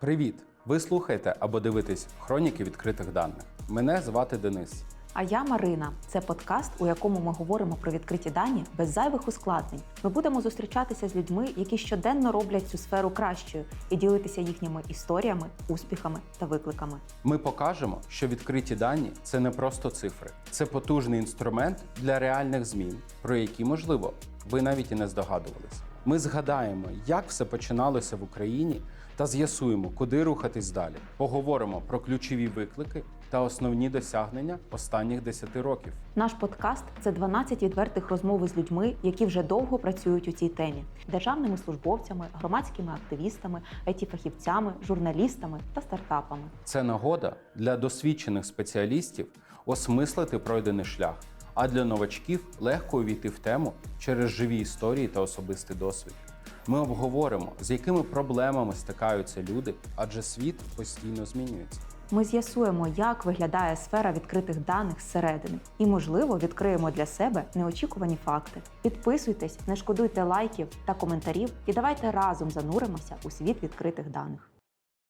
Привіт! Ви слухаєте або дивитесь хроніки відкритих даних. Мене звати Денис. А я Марина. Це подкаст, у якому ми говоримо про відкриті дані без зайвих ускладнень. Ми будемо зустрічатися з людьми, які щоденно роблять цю сферу кращою, і ділитися їхніми історіями, успіхами та викликами. Ми покажемо, що відкриті дані це не просто цифри, це потужний інструмент для реальних змін, про які, можливо, ви навіть і не здогадувались. Ми згадаємо, як все починалося в Україні, та з'ясуємо, куди рухатись далі. Поговоримо про ключові виклики та основні досягнення останніх 10 років. Наш подкаст це 12 відвертих розмов з людьми, які вже довго працюють у цій темі: державними службовцями, громадськими активістами, it фахівцями журналістами та стартапами. Це нагода для досвідчених спеціалістів осмислити пройдений шлях, а для новачків легко увійти в тему через живі історії та особистий досвід. Ми обговоримо, з якими проблемами стикаються люди, адже світ постійно змінюється. Ми з'ясуємо, як виглядає сфера відкритих даних зсередини, і, можливо, відкриємо для себе неочікувані факти. Підписуйтесь, не шкодуйте лайків та коментарів, і давайте разом зануримося у світ відкритих даних.